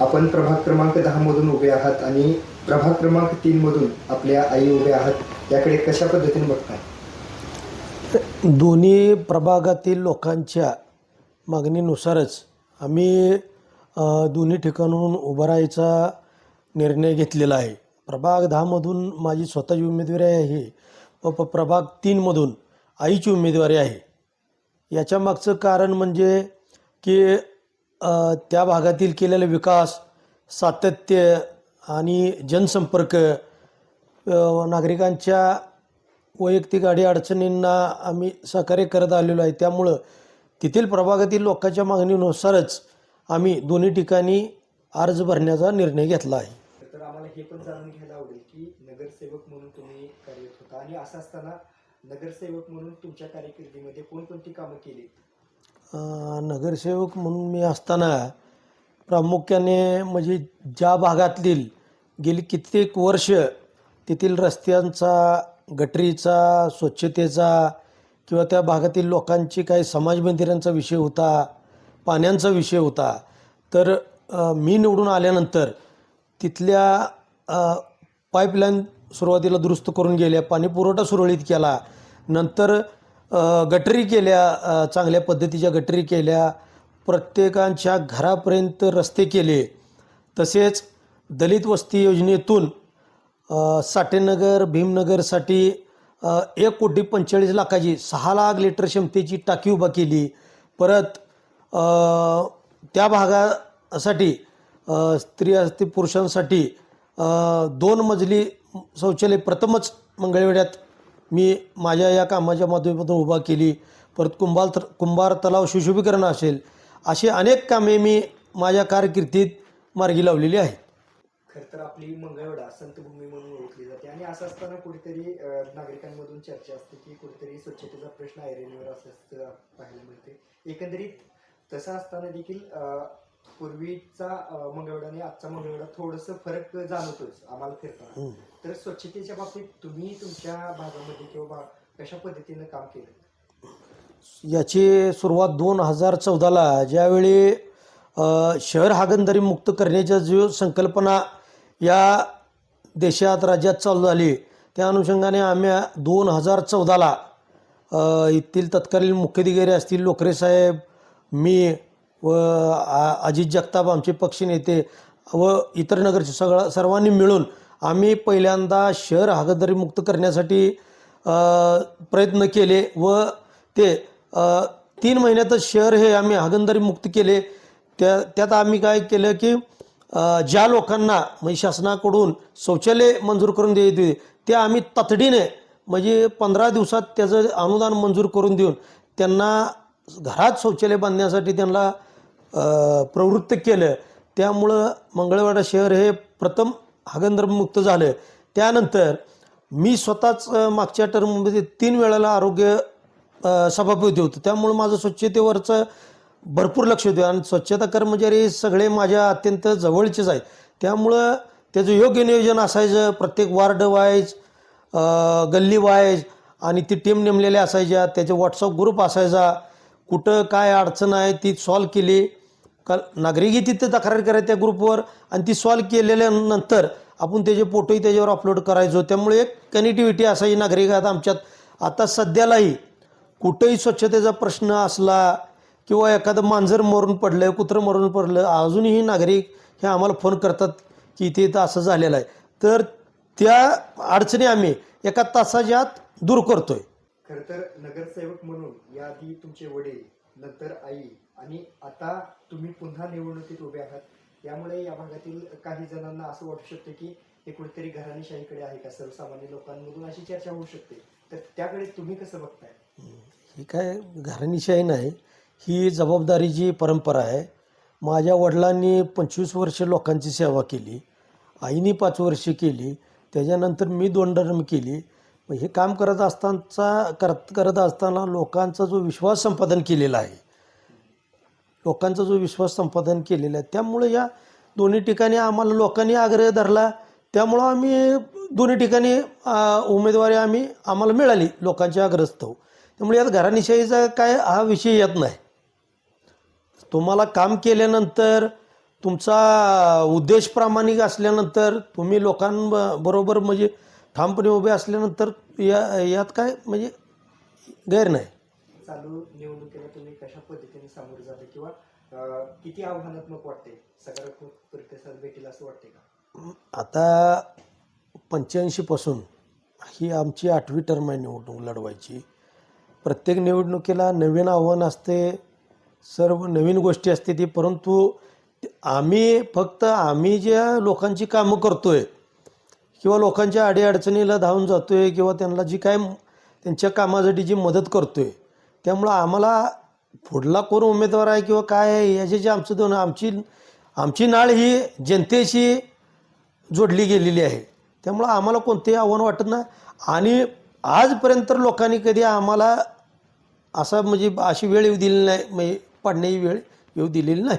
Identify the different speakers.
Speaker 1: आपण प्रभाग क्रमांक दहा मधून उभे आहात आणि प्रभाग क्रमांक तीन मधून आपल्या आई उभे आहात. याकडे कशा पद्धतीने बघताय?
Speaker 2: दोन्ही प्रभागातील लोकांच्या मागणीनुसारच आम्ही दोन्ही ठिकाणून उभं राहायचा निर्णय घेतलेला आहे. प्रभाग दहामधून माझी स्वतःची उमेदवारी आहे. व प- प्रभाग तीनमधून आईची उमेदवारी आहे. याच्या मागचं कारण म्हणजे की त्या भागातील केलेला विकास सातत्य आणि जनसंपर्क नागरिकांच्या वैयक्तिक अडी अडचणींना आम्ही सहकार्य करत आलेलो आहे. त्यामुळं तेथील प्रभागातील लोकांच्या मागणीनुसारच आम्ही दोन्ही ठिकाणी अर्ज भरण्याचा निर्णय घेतला आहे.
Speaker 1: तर आम्हाला हे पण जाणून घ्यायला आवडेल की नगरसेवक म्हणून तुम्ही कार्यरत होता आणि असं असताना नगरसेवक म्हणून तुमच्या कारकिर्दीमध्ये कोणकोणती कामं केली
Speaker 2: नगरसेवक म्हणून मी असताना प्रामुख्याने म्हणजे ज्या भागातील गेली कित्येक वर्ष तेथील रस्त्यांचा गटरीचा स्वच्छतेचा किंवा त्या भागातील लोकांची काही समाज मंदिरांचा विषय होता पाण्यांचा विषय होता तर मी निवडून आल्यानंतर तिथल्या पाईपलाईन सुरुवातीला दुरुस्त करून गेल्या पाणीपुरवठा सुरळीत केला. नंतर गटरी केल्या चांगल्या पद्धतीच्या गटरी केल्या प्रत्येकांच्या घरापर्यंत रस्ते केले तसेच दलित वस्ती योजनेतून साठेनगर भीमनगरसाठी एक कोटी पंचेचाळीस लाखाची सहा लाख लिटर क्षमतेची टाकी उभा केली. परत त्या भागासाठी स्त्री असते पुरुषांसाठी दोन मजली शौचालय प्रथमच मंगळवेढ्यात मी माझ्या या कामाच्या माध्यमातून उभा केली. परत कुंभार कुंभार तलाव सुशोभीकरण असेल अशी अनेक कामे मी माझ्या कारकिर्दीत मार्गी लावलेली आहेत.
Speaker 1: खरं तर आपली मंगळवेढा संतभूमी म्हणून ओळखली जाते. आणि असं असताना कुठेतरी नागरिकांमधून चर्चा असते की कुठेतरी स्वच्छतेचा प्रश्न ऐरणीवर असं पाहायला मिळते. एकंदरीत तसं असताना देखील पूर्वीचा मंगळवेढा आणि आजचा मंगळवेढा थोडंसं फरक जाणवतोच आम्हाला फिरताना. तर स्वच्छतेच्या बाबतीत तुम्ही तुमच्या भागामध्ये किंवा कशा पद्धतीनं काम केलं?
Speaker 2: याची सुरुवात दोन हजार चौदाला ज्यावेळी शहर हागणदारी मुक्त करण्याच्या जो संकल्पना या देशात राज्यात चालू झाली त्या अनुषंगाने आम्ही दोन हजार चौदाला येथील तत्कालीन मुख्याधिकारी असतील लोकरे साहेब मी व अजित जगताप आमचे पक्षनेते व इतर नगरचे सगळं सर्वांनी मिळून आम्ही पहिल्यांदा शहर हागणदारी मुक्त करण्यासाठी प्रयत्न केले व ते तीन महिन्यातच शहर हे आम्ही हागणदारी मुक्त केले. त्या त्यात आम्ही काय केलं की ज्या लोकांना म्हणजे शासनाकडून शौचालय मंजूर करून द्यायचे ते आम्ही तातडीने म्हणजे पंधरा दिवसात त्याचं अनुदान मंजूर करून देऊन त्यांना घरात शौचालय बांधण्यासाठी त्यांना प्रवृत्त केलं. त्यामुळं मंगळवेढा शहर हे प्रथम हागंदर्भमुक्त झालं. त्यानंतर मी स्वतःच मागच्या टर्ममध्ये तीन वेळेला आरोग्य सभापती होतो. त्यामुळं माझं स्वच्छतेवरचं भरपूर लक्ष होतं. आणि स्वच्छता कर्मचारी सगळे माझ्या अत्यंत जवळचेच आहेत. त्यामुळं त्याचं योग्य नियोजन असायचं. प्रत्येक वार्ड वाईज गल्ली वाईज आणि ती टीम नेमलेल्या असायच्या. त्याचे व्हॉट्सअप ग्रुप असायचा. कुठं काय अडचण आहे ती सॉल्व केली. का नागरिकही तिथं तक्रार करायची त्या ग्रुपवर आणि ती सॉल्व केलेल्यानंतर आपण त्याचे फोटोही त्याच्यावर अपलोड करायचो. त्यामुळे एक कनेक्टिव्हिटी असायची नागरिकात आमच्यात. आता सध्यालाही कुठंही स्वच्छतेचा प्रश्न असला किंवा एखादं मांजर मरून पडलं कुत्रं मरून पडलं अजूनही नागरिक हे आम्हाला फोन करतात की इथे इथं असं झालेलं आहे. तर त्या अडचणी आम्ही एका तासाच्या आत दूर करतोय.
Speaker 1: खर तर नगरसेवक म्हणून याआधी तुमचे वडील नंतर आई आणि आता तुम्ही पुन्हा निवडणुकीत उभे आहात. यामुळे या भागातील काही जणांना असं वाटू शकतं की हे कुठेतरी घराणेशाहीकडे आहे का? सर्वसामान्य लोकांमधून अशी चर्चा होऊ शकते. तर त्याकडे तुम्ही कसं बघताय?
Speaker 2: ही काय घराणीशाही नाही. ही जबाबदारीची परंपरा आहे. माझ्या वडिलांनी पंचवीस वर्ष लोकांची सेवा केली. आईने पाच वर्ष केली. त्याच्यानंतर मी दोन केली. मग हे काम करत असतानाचा करत करत असताना लोकांचा जो विश्वास संपादन केलेला आहे लोकांचा जो विश्वास संपादन केलेला आहे त्यामुळे या दोन्ही ठिकाणी आम्हाला लोकांनी आग्रह धरला. त्यामुळं आम्ही दोन्ही ठिकाणी उमेदवारी आम्ही आम्हाला मिळाली लोकांच्या आग्रहस्तव त्यामुळे यात घराणीशाहीचा काय हा विषय येत नाही. तुम्हाला काम केल्यानंतर तुमचा उद्देश प्रामाणिक असल्यानंतर तुम्ही लोकांबरोबर म्हणजे ठामपणे उभे असल्यानंतर या यात काय म्हणजे गैर नाही.
Speaker 1: चालू निवडणुकीला तुम्ही कशा पद्धतीने सामोरे जाते किंवा किती आव्हानात्मक वाटते सकारात्मक प्रतिसाद भेटेल असं वाटते का?
Speaker 2: आता पंच्याऐंशीपासून ही आमची आठवी टर्म आहे निवडणूक लढवायची. प्रत्येक निवडणुकीला नवीन आव्हान असते सर्व नवीन गोष्टी असते ती परंतु आम्ही फक्त आम्ही ज्या लोकांची कामं करतोय किंवा लोकांच्या अडीअडचणीला धावून जातोय किंवा त्यांना जी काय त्यांच्या कामासाठी जी मदत करतोय त्यामुळं आम्हाला पुढला कोण उमेदवार आहे किंवा काय आहे याच्याची आमचं दोन आमची आमची नाळ ही जनतेशी जोडली गेलेली आहे. त्यामुळं आम्हाला कोणतेही आव्हान वाटत नाही. आणि आजपर्यंत तर लोकांनी कधी आम्हाला असा म्हणजे अशी वेळ येऊ दिली नाही म्हणजे पडण्याची वेळ येऊ दिलेली नाही.